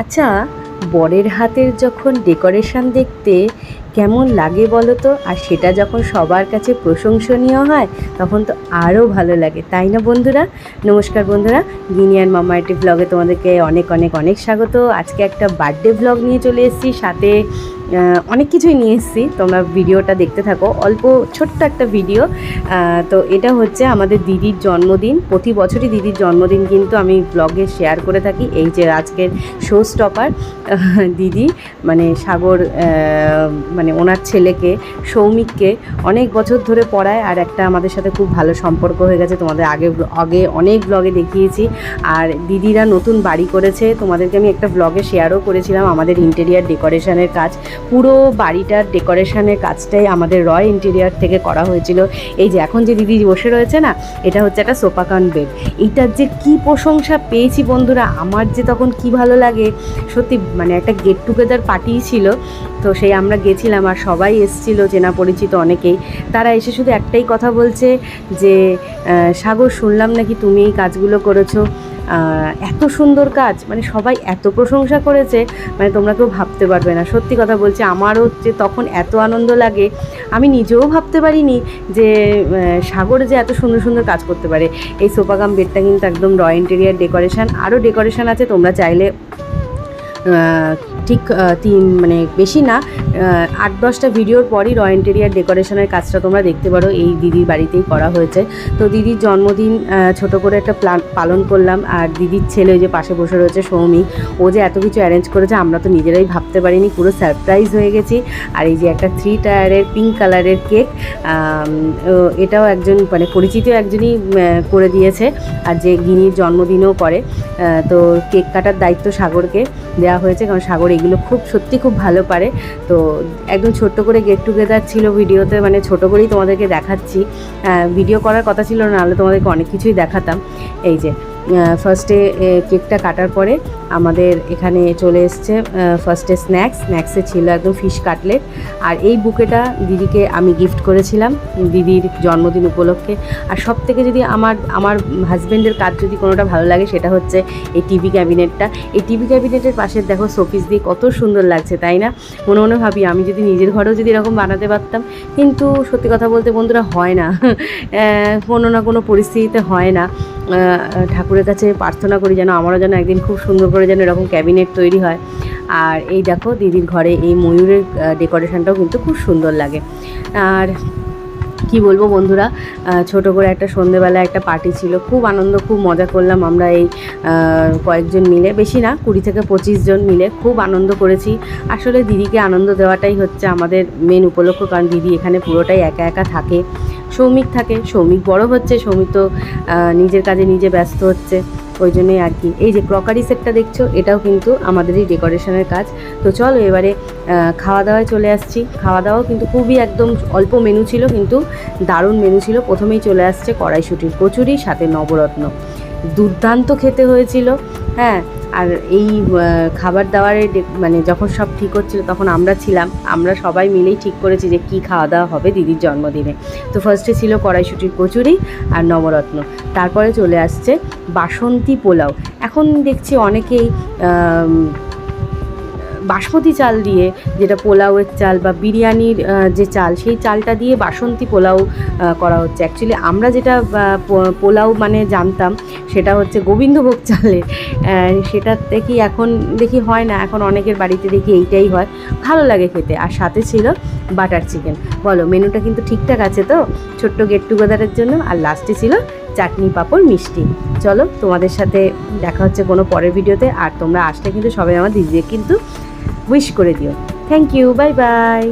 আচ্ছা বরের হাতের যখন ডেকোরেশন দেখতে কেমন লাগে বলো তো আর সেটা যখন সবার কাছে প্রশংসনীয় হয়, তখন তো আরও ভালো লাগে, তাই না বন্ধুরা? নমস্কার বন্ধুরা গিনিয়ার মামা একটি ব্লগে তোমাদেরকে অনেক অনেক অনেক স্বাগত। আজকে একটা বার্থডে ব্লগ নিয়ে চলে এসেছি, সাথে অনেক কিছুই নিয়ে এসেছি। তোমরা ভিডিওটা দেখতে থাকো। অল্প ছোট্ট একটা ভিডিও। তো এটা হচ্ছে আমাদের দিদির জন্মদিন। প্রতি বছরই দিদির জন্মদিন কিন্তু আমি ব্লগে শেয়ার করে থাকি। এই যে আজকের শো স্টপার দিদি মানে সাগর মানে ওনার ছেলেকে, সৌমিককে অনেক বছর ধরে পড়ায় আর একটা আমাদের সাথে খুব ভালো সম্পর্ক হয়ে গেছে। তোমাদের আগে আগে অনেক ব্লগে দেখিয়েছি। আর দিদিরা নতুন বাড়ি করেছে। তোমাদেরকে আমি একটা ব্লগে শেয়ারও করেছিলাম। আমাদের ইন্টেরিয়ার ডেকোরেশনের কাজ। পুরো বাড়িটার ডেকোরেশনের কাজটাই আমাদের রয় ইন্টেরিয়ার থেকে করা হয়েছিল। এই যে এখন যে দিদি বসে রয়েছে না, এটা হচ্ছে একটা সোপাকান বেড। এইটার যে কি প্রশংসা পেয়েছি বন্ধুরা, আমার যে তখন কি ভালো লাগে, সত্যি মানে একটা গেট টুগেদার পার্টি ছিল, তো সেই আমরা গেছিলাম আর সবাই এসেছিল, চেনা পরিচিত অনেকেই। তারা এসে শুধু একটাই কথা বলছে যে সাগর শুনলাম নাকি তুমি এই কাজগুলো করেছ। এত সুন্দর কাজ মানে সবাই এত প্রশংসা করেছে মানে তোমরা কেউ ভাবতে পারবে না। সত্যি কথা বলছি, আমারও যে তখন এত আনন্দ লাগে, আমি নিজেও ভাবতে পারিনি যে সাগর যে এত সুন্দর সুন্দর কাজ করতে পারে। এই সোপাগাম বেডটা কিন্তু একদম রয় ইন্টেরিয়ার ডেকোরেশান আরও ডেকোরেশান আছে, তোমরা চাইলে ঠিক তিন মানে বেশি না আট, দশটা ভিডিওর পরই রয় ইন্টেরিয়ার ডেকোরেশনের কাজটা তোমরা দেখতে পারো, এই দিদির বাড়িতেই করা হয়েছে। তো দিদির জন্মদিন ছোট করে একটা প্লান পালন করলাম, আর দিদির ছেলে ওই যে পাশে বসে রয়েছে সৌমিক ও যে এত কিছু অ্যারেঞ্জ করেছে, আমরা তো নিজেরাই ভাবতে পারিনি, পুরো সারপ্রাইজ হয়ে গেছি। আর এই যে একটা থ্রি টায়ারের পিঙ্ক কালারের কেক এটাও একজন মানে পরিচিত একজনই করে দিয়েছে, আর যে গিনির জন্মদিনও করে তো কেক কাটার দায়িত্ব সাগরকে দেওয়া হয়েছে, কারণ সাগর এগুলো খুব, সত্যি খুব ভালো পারে। তো একদম ছোট্ট করে গেট টুগেদার ছিল ভিডিওতে মানে ছোট করেই তোমাদেরকে দেখাচ্ছি। ভিডিও করার কথা ছিল না হলে তোমাদেরকে অনেক কিছুই দেখাতাম। এই যে ফার্স্টে কেকটা কাটার পরে আমাদের এখানে চলে এসছে ফার্স্টে স্ন্যাক্স স্ন্যাক্সে ছিল একদম ফিশ কাটলেট আর এই বুকেটা দিদিকে আমি গিফট করেছিলাম, দিদির জন্মদিন উপলক্ষে। আর সব থেকে যদি আমার আমার হাজব্যান্ডের কাজ যদি কোনোটা ভালো লাগে, সেটা হচ্ছে এই টিভি ক্যাবিনেটটা এই টিভি ক্যাবিনেটের পাশে দেখো শোপিস দিয়ে কত সুন্দর লাগছে, তাই না? মনে মনে ভাবি, আমি যদি নিজের ঘরেও যদি এরকম বানাতে পারতাম, কিন্তু সত্যি কথা বলতে বন্ধুরা হয় না। কোনো না কোনো পরিস্থিতিতে হয় না। ঠাকুরের কাছে প্রার্থনা করি যেন আমারও যেন একদিন খুব সুন্দর করে যেন এরকম ক্যাবিনেট তৈরি হয়। আর এই দেখো দিদির ঘরে এই ময়ূরের ডেকোরেশনটাও কিন্তু খুব সুন্দর লাগে। আর কি বলব বন্ধুরা ছোট করে একটা সন্ধেবেলা একটা পার্টি ছিল, খুব আনন্দ, খুব মজা করলাম আমরা এই কয়েকজন মিলে, বেশি না, কুড়ি থেকে পঁচিশ জন মিলে খুব আনন্দ করেছি। আসলে দিদিকে আনন্দ দেওয়াটাই হচ্ছে আমাদের মেন উপলক্ষ, কারণ দিদি এখানে পুরোটাই একা একা থাকে সৌমিক থাকে সৌমিক বড় হচ্ছে সৌমিক তো নিজের কাজে নিজে ব্যস্ত হচ্ছে। ওই জন্যই আর কি। এই যে ক্রকারি সেটটা দেখছ, এটাও কিন্তু আমাদেরই ডেকোরেশনের কাজ। তো চলো এবারে খাওয়া দাওয়ায় চলে আসছি। খাওয়া দাওয়াও কিন্তু খুবই একদম অল্প মেনু ছিল, কিন্তু দারুণ মেনু ছিল। প্রথমেই চলে আসছে কড়াইশুটির কচুরি, সাথে নবরত্ন। দুর্দান্ত খেতে হয়েছিল। হ্যাঁ আর এই খাবার দাবারের মানে যখন সব ঠিক হচ্ছিল তখন আমরা ছিলাম। আমরা সবাই মিলেই ঠিক করেছি যে কি খাওয়া দাওয়া হবে দিদির জন্মদিনে। তো ফার্স্টে ছিল কড়াইশুটির কচুরি আর নবরত্ন। তারপরে চলে আসছে বাসন্তী পোলাও। এখন দেখছি অনেকেই বাসমতি চাল দিয়ে যেটা পোলাওয়ের চাল বা বিরিয়ানির যে চাল, সেই চালটা দিয়ে বাসন্তী পোলাও করা হচ্ছে। অ্যাকচুয়ালি আমরা যেটা পোলাও মানে জানতাম, সেটা হচ্ছে গোবিন্দভোগ চালের। সেটা দেখি এখন দেখি হয় না, এখন অনেকের বাড়িতে দেখি এইটাই হয়। ভালো লাগে খেতে। আর সাথে ছিল বাটার চিকেন। বলো, মেনুটা কিন্তু ঠিকঠাক আছে তো? ছোট্ট গেট টুগেদারের জন্য। আর লাস্টে ছিল চাটনি পাঁপড় মিষ্টি। চলো তোমাদের সাথে দেখা হচ্ছে কোনো পরের ভিডিওতে আর তোমরা আসলে কিন্তু সবাই আমার দিদিকে কিন্তু উইশ করে দিও। Thank you bye bye